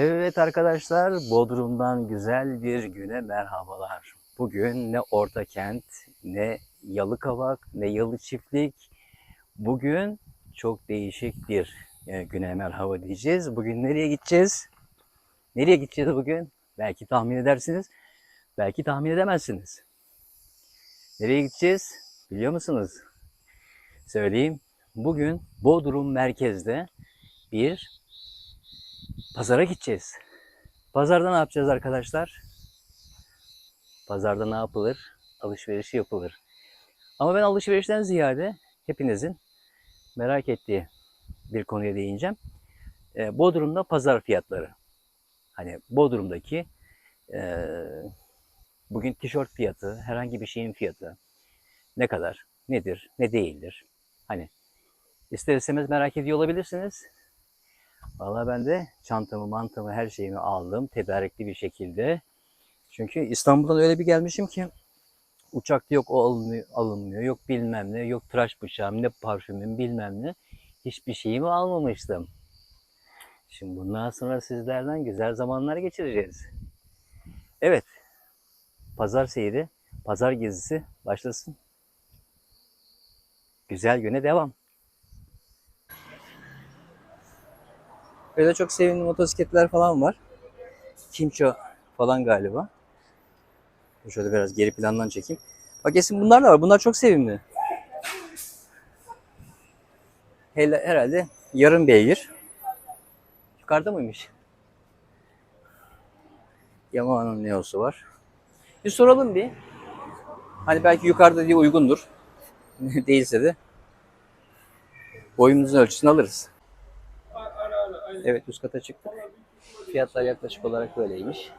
Evet arkadaşlar, Bodrum'dan güzel bir güne merhabalar. Bugün ne Orta Kent, ne Yalıkavak, ne Yalı Çiftlik. Bugün çok değişik bir e, güne merhaba diyeceğiz. Bugün nereye gideceğiz? Nereye gideceğiz bugün? Belki tahmin edersiniz, belki tahmin edemezsiniz. Nereye gideceğiz? Biliyor musunuz? Söyleyeyim. Bugün Bodrum merkezde bir Pazara gideceğiz. Pazarda ne yapacağız arkadaşlar? Pazarda ne yapılır? Alışveriş yapılır. Ama ben alışverişten ziyade hepinizin merak ettiği bir konuya değineceğim. Ee, Bodrum'da pazar fiyatları. Hani Bodrum'daki eee, bugün tişört fiyatı, herhangi bir şeyin fiyatı ne kadar, nedir, ne değildir? Hani ister istemez merak ediyor olabilirsiniz. Valla ben de çantamı, mantamı, her şeyimi aldım tedarikli bir şekilde. Çünkü İstanbul'dan öyle bir gelmişim ki uçakta yok o alınmıyor, yok bilmem ne, yok tıraş bıçağım, ne parfümüm bilmem ne. Hiçbir şeyimi almamıştım. Şimdi bundan sonra sizlerden güzel zamanlar geçireceğiz. Evet, pazar seyri, pazar gezisi başlasın. Güzel güne devam. Böyle çok sevimli motosikletler falan var. Kimço falan galiba. Şöyle biraz geri plandan çekeyim. Bak Esin bunlar da var. Bunlar çok sevimli. Hele, herhalde yarım beygir. Yukarıda mıymış? Yamaha'nın Neo'su var. Bir soralım bir. Hani belki yukarıda diye uygundur. Değilse de boyumuzun ölçüsünü alırız. Evet üst kata çıktık. Fiyatlar yaklaşık olarak böyleymiş.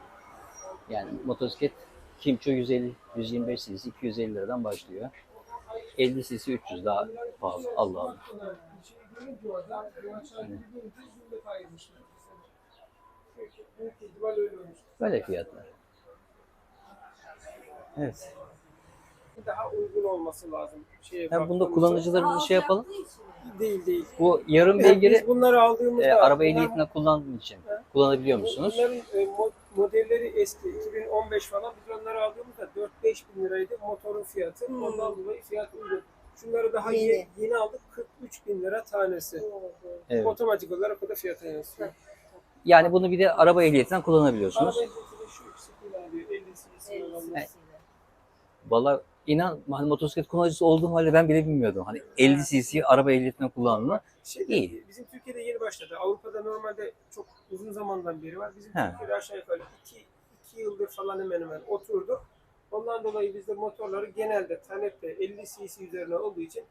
Yani motosiklet Kimcho 150, 125 cc 250 liradan başlıyor. 50 cc 300 daha pahalı. Allah Allah. Böyle fiyatlar. Evet. daha uygun olması lazım. Şeye Yani bunda kullanıcılarımızı şey yapalım. Değil değil. Bu yarım beygiri biz bunları aldığımızda e, araba ehliyetine kullandığım için kullanabiliyor musunuz? Bunların e, mo- modelleri eski 2015 falan biz onları aldığımızda 4-5 bin liraydı motorun fiyatı. Hmm. Ondan dolayı fiyat uygun. Şunları daha Yeni. yeni, yeni aldık 43 bin lira tanesi. Evet. Otomatik olarak o da fiyata yansıyor. Yani bunu bir de araba ehliyetinden kullanabiliyorsunuz. Araba ehliyeti şu ikisi kullanılıyor. 50 cc. Valla inan hani motosiklet kullanıcısı olduğum halde ben bile bilmiyordum. Hani 50 cc araba ehliyetine kullanımı. Şey, İyi. Bizim Türkiye'de yeni başladı. Avrupa'da normalde çok uzun zamandan beri var. Bizim He. Türkiye'de aşağı yukarı 2 2 yıldır falan hemen hemen oturdu. Ondan dolayı bizde motorları genelde talepte 50 cc üzerine olduğu için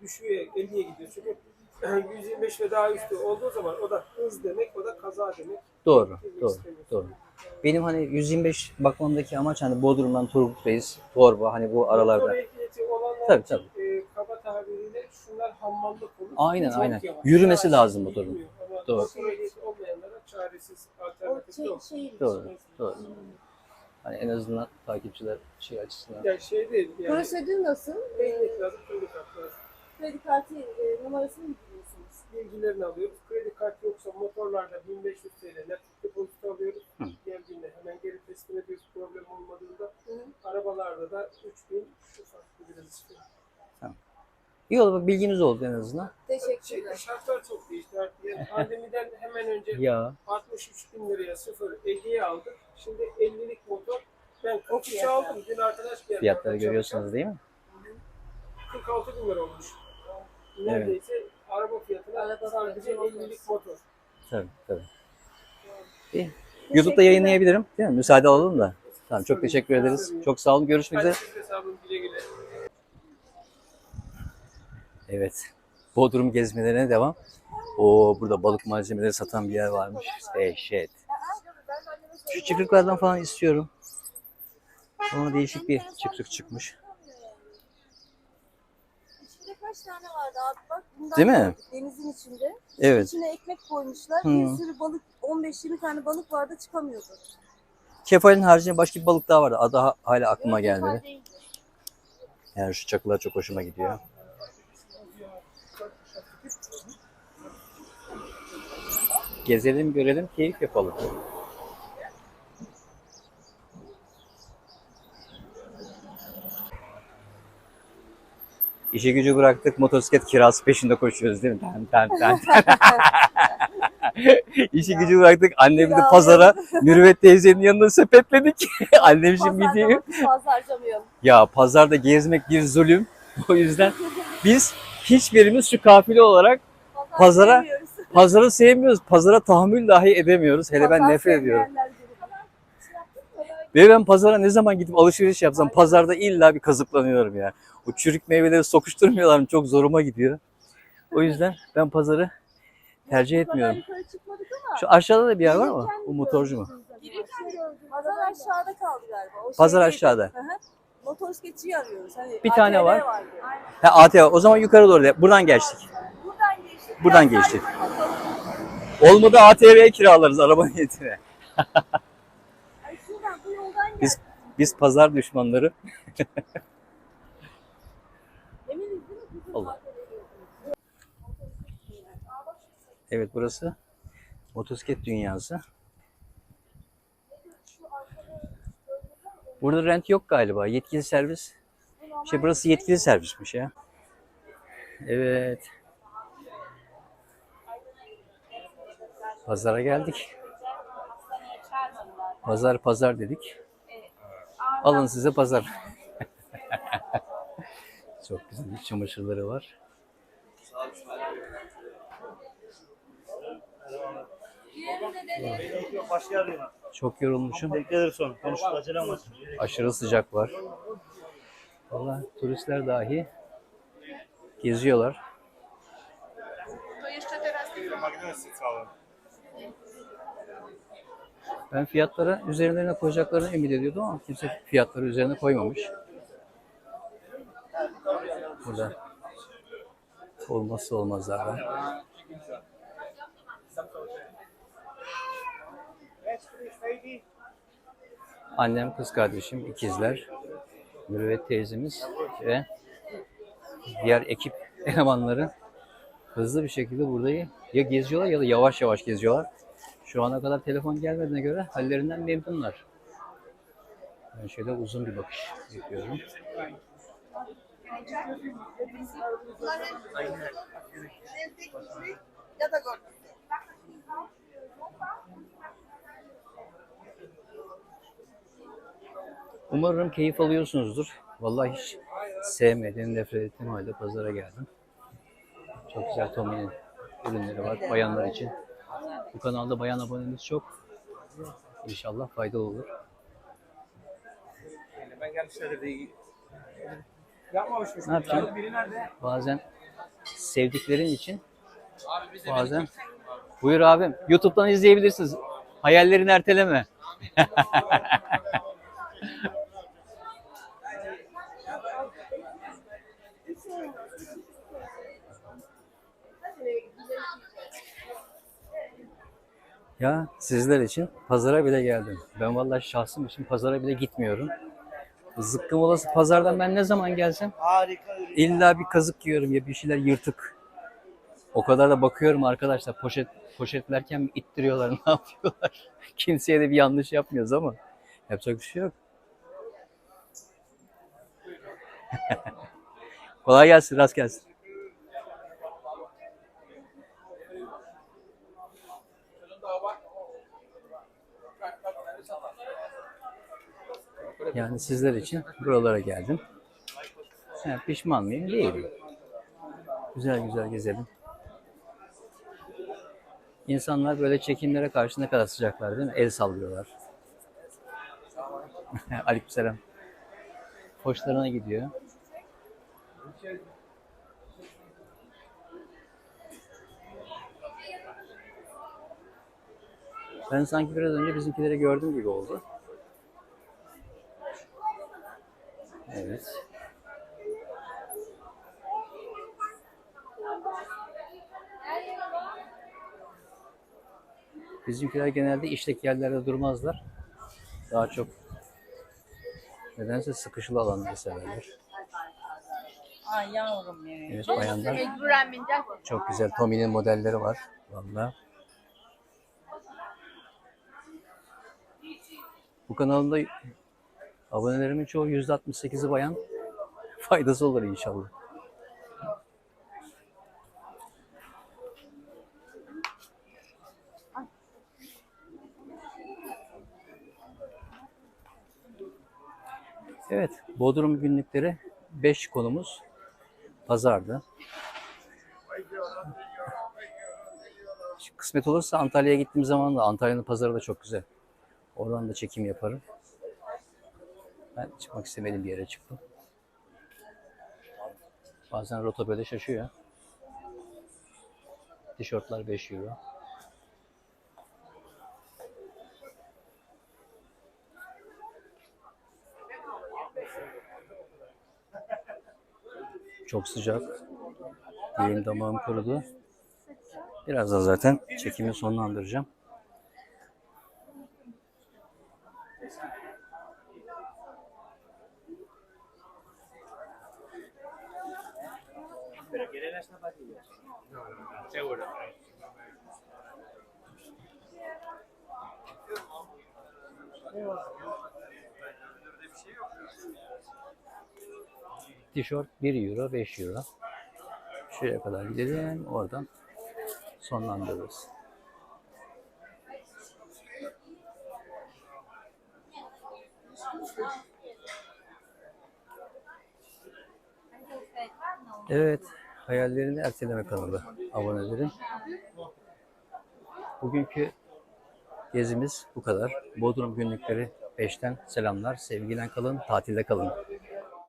düşüyor 50'ye gidiyor. Çünkü 125 ve daha üstü olduğu zaman o da hız demek, o da kaza demek. Doğru, Biz doğru, doğru. Benim hani 125 bakmamdaki amaç hani Bodrum'dan Turgut Reis, Torba hani bu aralarda. Tabii, için, e, kaba tabiriyle şunlar hammallık olur. Aynen, Çok aynen. yavaş. Yürümesi Yavaş, lazım motorun. Doğru. Olmayanlara çaresiz alternatif yok. Doğru, doğru. Hani en azından takipçiler şey açısından. Yani şey değil yani. Prosedür nasıl? Ehliyet lazım, kredi kartı lazım. Kredi kartı numarasını? Bilgilerini alıyoruz. Kredi kartı yoksa motorlarda 1500 TL nakit depozito alıyoruz. Hı. Geldiğinde hemen geri teslim ediyoruz problem olmadığında. Hı. Arabalarda da 3000 ufak bir biraz istiyor. İyi oldu bilginiz oldu en azından. Şey, Teşekkürler. şartlar çok değişti artık. Yani pandemiden hemen önce Ya 63 bin liraya sıfır Ege'ye aldık. Şimdi 50'lik motor. Ben 43 aldım. Dün arkadaş geldi. fiyatları görüyorsunuz değil mi? çalışan. 46 bin lira olmuş. Neredeyse araba fiyatına Araba sadece fiyatı 50'lik motor. Tabii tabii. İyi. YouTube'da yayınlayabilirim. Değil mi? Müsaade alalım da. Tamam çok teşekkür ederiz. Çok sağ olun. Görüşmek üzere. Evet. Bodrum gezmelerine devam. Oo burada balık malzemeleri satan bir yer varmış. Dehşet. Şu çıkrıklardan falan istiyorum. Ama değişik bir çıkrık çıkmış. İçinde kaç tane vardı abi bak. Bundan Değil mi? Denizin içinde. Evet. İçine ekmek koymuşlar. Hı. Bir sürü balık 15-20 tane balık vardı çıkamıyordu. Kefalin haricinde başka bir balık daha vardı. Adı ha- hala aklıma Yok, gelmedi. değildi. Yani şu çakılar çok hoşuma gidiyor. Gezelim, görelim, keyif yapalım. İşi gücü bıraktık, motosiklet kirası peşinde koşuyoruz değil mi? Ten, ten, ten. İşi gücü bıraktık, annemi de pazara Mürüvvet teyzenin yanına sepetledik. Annem şimdi gidiyor. Ya pazarda gezmek bir zulüm. O yüzden biz hiçbirimiz şu kafile olarak Pazar Pazara- sevmiyoruz. pazarı sevmiyoruz. Pazara tahammül dahi edemiyoruz. Hele ben Pazar nefret ediyorum. Ve ben pazara ne zaman gidip alışveriş yapsam pazarda illa bir kazıklanıyorum ya. O çürük meyveleri sokuşturmuyorlar mı? Çok zoruma gidiyor. O yüzden ben pazarı tercih etmiyorum. Şu aşağıda da bir yer var mı? Bu motorcu mu? Pazar aşağıda kaldı galiba. O şey Pazar değil. aşağıda. Hı hı. Arıyoruz. Hani Bir tane ATV var. vardı. Ha ATV. O zaman yukarı doğru. de- Buradan geçtik. Buradan geçtik. Buradan Biraz daha geçtik. yukarı bakalım. Olmadı ATV'ye kiralarız araba niyetine. Ay şuradan bu yoldan gel. Biz biz pazar düşmanları. Allah. Evet burası motosiklet dünyası. Burada rent yok galiba. Yetkili servis. Şey burası yetkili servismiş ya. Evet. Pazara geldik. Pazar pazar dedik. Alın size pazar. Çok güzel iç çamaşırları var. Çok yorulmuşum. Beklenir sonra. Konuştuk acelem var. Aşırı sıcak var. Valla turistler dahi geziyorlar. Ben fiyatlara üzerlerine koyacaklarını ümit ediyordum ama kimse fiyatları üzerine koymamış. Burada olmazsa olmazlardan. Annem, kız kardeşim, ikizler, Mürüvvet teyzemiz ve diğer ekip elemanları hızlı bir şekilde burayı ya geziyorlar ya da yavaş yavaş geziyorlar. Şu ana kadar telefon gelmediğine göre hallerinden memnunlar. Ben şöyle uzun bir bakış yapıyorum. Umarım keyif alıyorsunuzdur. Vallahi hiç sevmediğim, nefret ettiğim halde pazara geldim. Çok güzel Tommy'nin ürünleri var bayanlar için. Bu kanalda bayan abonemiz çok. İnşallah faydalı olur. Ben gelmişler de iyi. Yapmamış Ne yapacağım? Bazen sevdiklerin için bazen Buyur abim. YouTube'dan izleyebilirsiniz. Hayallerini erteleme. Ya sizler için pazara bile geldim. Ben vallahi şahsım için pazara bile gitmiyorum. Zıkkım olası pazardan ben ne zaman gelsem Harika ürün. İlla bir kazık yiyorum ya bir şeyler yırtık. O kadar da bakıyorum arkadaşlar poşet poşetlerken ittiriyorlar ne yapıyorlar. Kimseye de bir yanlış yapmıyoruz ama yapacak bir şey yok. Kolay gelsin, rast gelsin. Yani sizler için buralara geldim. Ha, pişman mıyım? Değilim. Güzel güzel gezelim. İnsanlar böyle çekimlere karşı ne kadar sıcaklar değil mi? El sallıyorlar. Aleykümselam. Hoşlarına gidiyor. Ben sanki biraz önce bizimkileri gördüm gibi oldu. Evet. Bizimkiler genelde işlek yerlerde durmazlar. Daha çok nedense sıkışılı alanları severler. Ay yavrum benim. Evet bayanlar. Çok güzel Tommy'nin modelleri var. Valla. Bu kanalda abonelerimin çoğu %68'i bayan. Faydası olur inşallah. Evet, Bodrum günlükleri 5 konumuz pazardı. Kısmet olursa Antalya'ya gittiğim zaman da Antalya'nın pazarı da çok güzel. Oradan da çekim yaparım. Ben çıkmak istemediğim bir yere çıktım. Bazen rota böyle şaşıyor. Tişörtler 5 euro. Çok sıcak. Dilim damağım kurudu. Birazdan zaten çekimi sonlandıracağım. Tişört 1 euro, 5 euro. Şuraya kadar gidelim. Oradan sonlandırırız. Evet, hayallerini erteleme kanalı abonelerim. Bugünkü gezimiz bu kadar. Bodrum günlükleri 5'ten selamlar. Sevgiyle kalın, tatilde kalın.